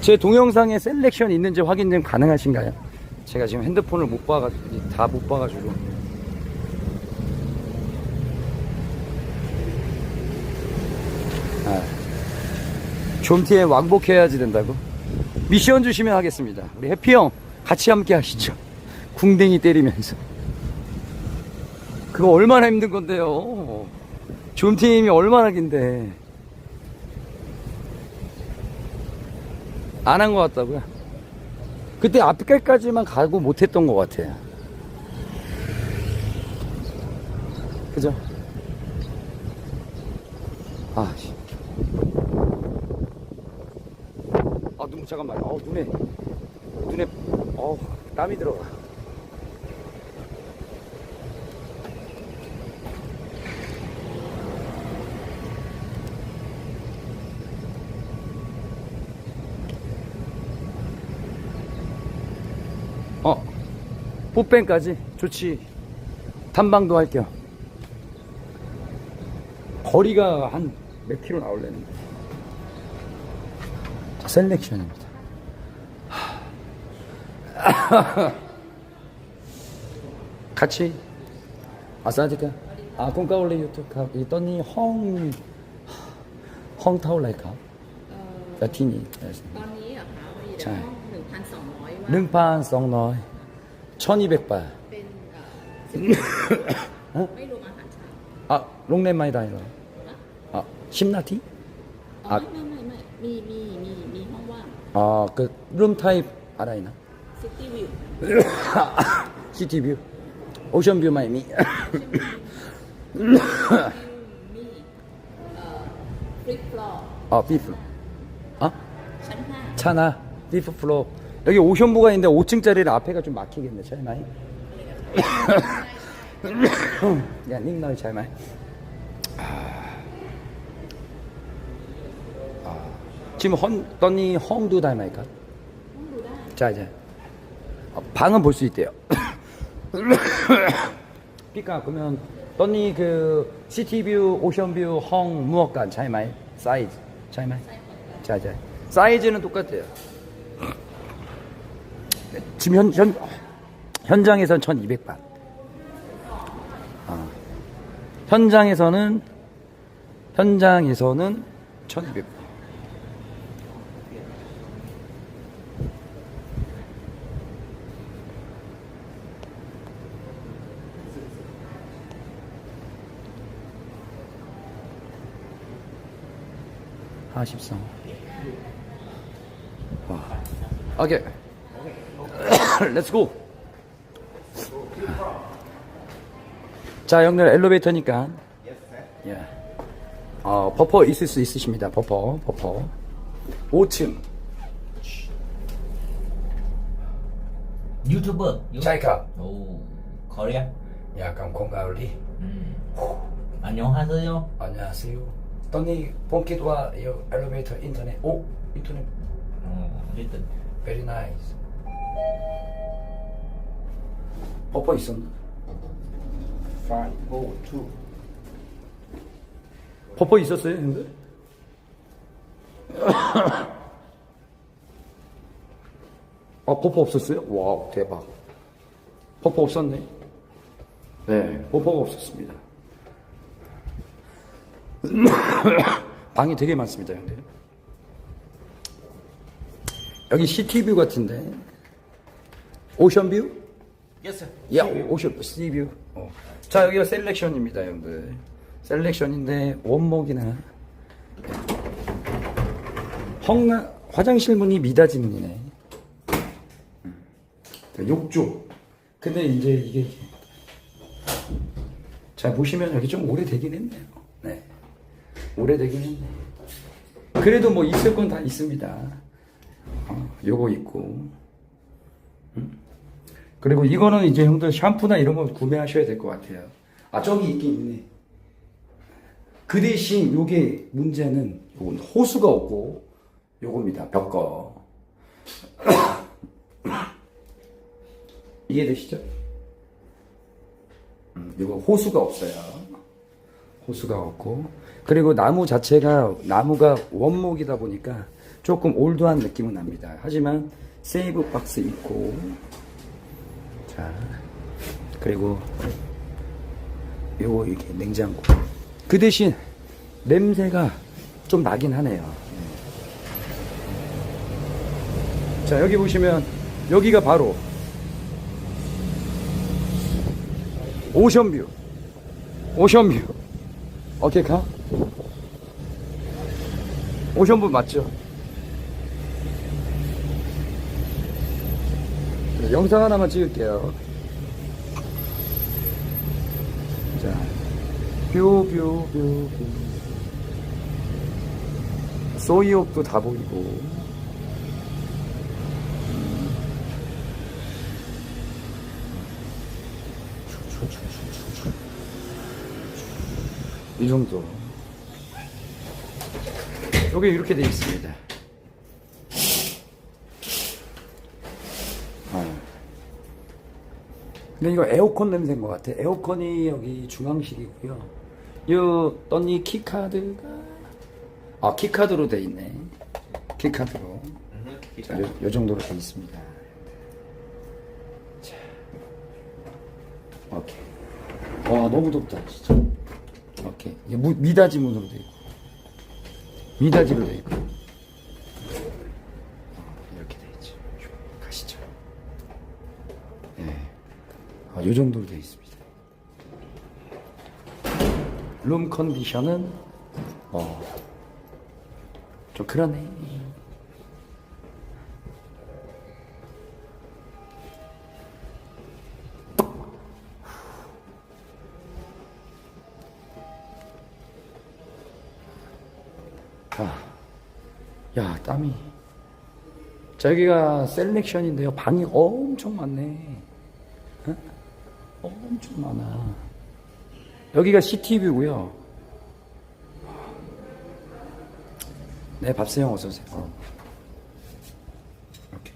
제 동영상에 셀렉션 있는지 확인 좀 가능하신가요? 제가 지금 핸드폰을 못 봐가지고 다 못 봐가지고. 아, 좀티에 왕복해야지 된다고? 미션 주시면 하겠습니다. 우리 해피 형 같이 함께 하시죠. 궁뎅이 때리면서. 그거 얼마나 힘든 건데요? 좀팀이 얼마나 긴데 안 한 것 같다고요? 그때 앞에까지만 가고 못했던 것 같아요. 그죠? 아, 씨. 아, 눈, 잠깐만. 어, 눈에, 눈에, 어, 땀이 들어가. 뽀뺑까지 좋지. 탐방도 할 겸. 거리가 한 몇 킬로 나올래는데. 자, 셀렉션입니다. 하. 같이 아사지가 아 공가올레 유튜브 이 떠니 헝 헝타올라이카 แต่ที่นี่ ตอนนี้เหรอคะมี ใช่ แต่ห้องหนึ่งพันสองร้อยว่า 능판 썩너이 1200바 เป็นเอ่อไม่รวมอาหารเช้า 아 롱렘 많이 다니라 아 심나티 อ๋อไม่ไม่ไม่มีมีมีมีห้องว่าง 아그 룸타입 알아이나 ซิตี้วิว 시티뷰 오션뷰 마이미 มีเอ่อฟลิปฟลอร์ 아 비프 아 ชั้นห้า 차나 비프 플로 여기 오션부가 있는데 5층짜리를 앞에가 좀 막히겠네 차이마이. 야 닉나이 차이마이 아. 아. 지금 헌, 떠니 헝두 다이마이까 자 이제. 아, 방은 볼 수 있대요. 그러니까 그러면 떠니 그 시티뷰 오션뷰 헝 무엇간 차이마이? 사이즈. 차이마이 자 이제 사이즈는 똑같아요. 지금 현, 현 현장에선 1,200반. 어. 현장에서는 현장에서는 1,200반. 하십성. 와. 오케이. 렛츠 고. 자, 형들 엘리베이터니까. 예. 어, 버퍼 있을 수 있으십니다. 버퍼, 버퍼. 5층. 유튜버. 자이카. 오, 코리아. 약간 공가을리. 음. 안녕하세요. 안녕하세요. 떠니 본키도와 이 엘리베이터 인터넷. 오, 인터넷. 어, 일단 Very nice. 버퍼 있었나? 5, 2. 버퍼 있었어요, 형들? 아, 버퍼 없었어요? 와, 대박. 버퍼 없었네. 네, 버퍼가 없었습니다. 방이 되게 많습니다, 형들. 여기 시티뷰 같은데. 오션뷰? yes. 야, 오션 시티뷰. 어. 자, 여기가 셀렉션입니다, 형들. 셀렉션인데 원목이나 헝나 화장실 문이 미닫이 문이네. 음. 욕조. 근데 이제 이게 자 보시면 여기 좀 오래되긴 했네요. 네, 오래되긴 했네. 그래도 뭐 있을 건 다 있습니다. 어, 요거 있고. 음. 그리고 이거는 이제 형들 샴푸나 이런 거 구매하셔야 될 것 같아요. 아 저기 있긴 있네. 그 대신 요게 문제는 요건 호수가 없고 요겁니다. 벽거. 이해되시죠? 음, 요거 호수가 없어요. 호수가 없고 그리고 나무 자체가 나무가 원목이다 보니까 조금 올드한 느낌은 납니다. 하지만 세이브 박스 있고 자 그리고 요거 이렇게 냉장고. 그 대신 냄새가 좀 나긴 하네요. 자 여기 보시면 여기가 바로 오션뷰. 오션뷰. 가? 오션뷰 맞죠? 네, 영상 하나만 찍을게요 자 뷰 뷰 뷰 뷰 소이옥도 다 보이고 이 정도. 여기 이렇게 돼 있습니다. 근데 이거 에어컨 냄새인 것 같아. 에어컨이 여기 중앙식이고요. 요 떠니 키카드가 아 키카드로 돼 있네. 키카드로. 자, 요, 요 정도로 돼 있습니다. 자, 오케이. 와 너무 덥다 진짜. 오케이. 이게 무, 미닫이 문으로 돼 있고. 미닫이로 돼 있고. 어, 이렇게 돼 있죠. 가시죠. 네. 아, 요 정도로 돼 있습니다. 룸 컨디션은, 어, 좀 그러네. 아, 야, 땀이. 자, 여기가 셀렉션인데요. 방이 엄청 많네. 어? 엄청 많아. 여기가 CTV고요. 네, 밥세형 어서 오세요. 어. 이렇게.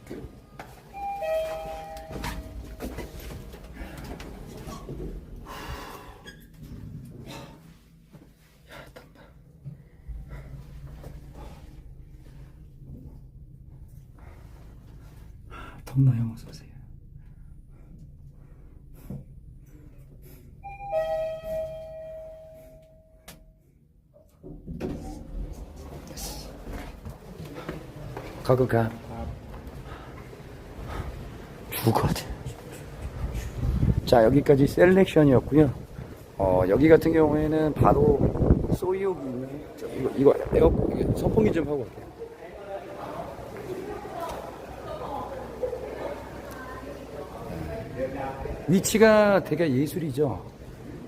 덥나요? 어서 오세요. 가고 가. 죽어지. 자, 여기까지 셀렉션이었고요. 어, 여기 같은 경우에는 바로 저, 이거, 이거, 이거 선풍기 좀 하고 올게요. 위치가 되게 예술이죠.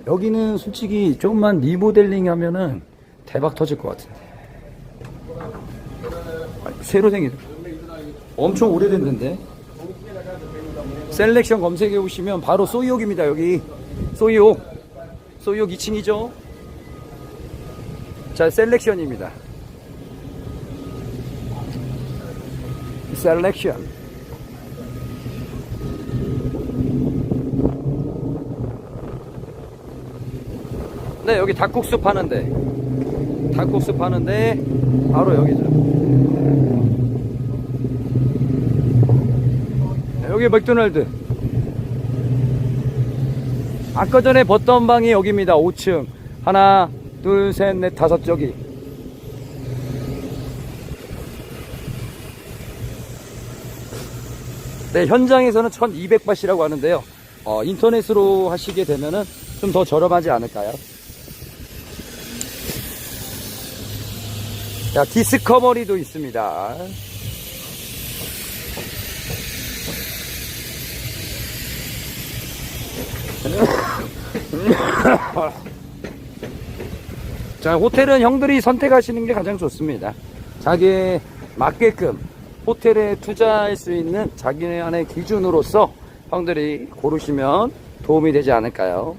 여기는 솔직히 조금만 리모델링 하면은 대박 터질 것 같은데. 새로 생긴. 엄청 오래됐는데. 셀렉션 검색해 보시면 바로 소이옥입니다, 여기. 소이옥. 소이옥 2층이죠. 자, 셀렉션입니다. 셀렉션. 네, 여기 닭국수 파는데. 닭국수 파는데, 바로 여기죠. 여기 맥도날드. 아까 전에 봤던 방이 여기입니다. 5층. 하나, 둘, 셋, 넷, 다섯 저기. 네, 현장에서는 1200바시라고 하는데요. 어, 인터넷으로 하시게 되면은 좀 더 저렴하지 않을까요? 자, 디스커버리도 있습니다. 자, 호텔은 형들이 선택하시는 게 가장 좋습니다. 자기에 맞게끔 호텔에 투자할 수 있는 자기네 안의 기준으로서 형들이 고르시면 도움이 되지 않을까요?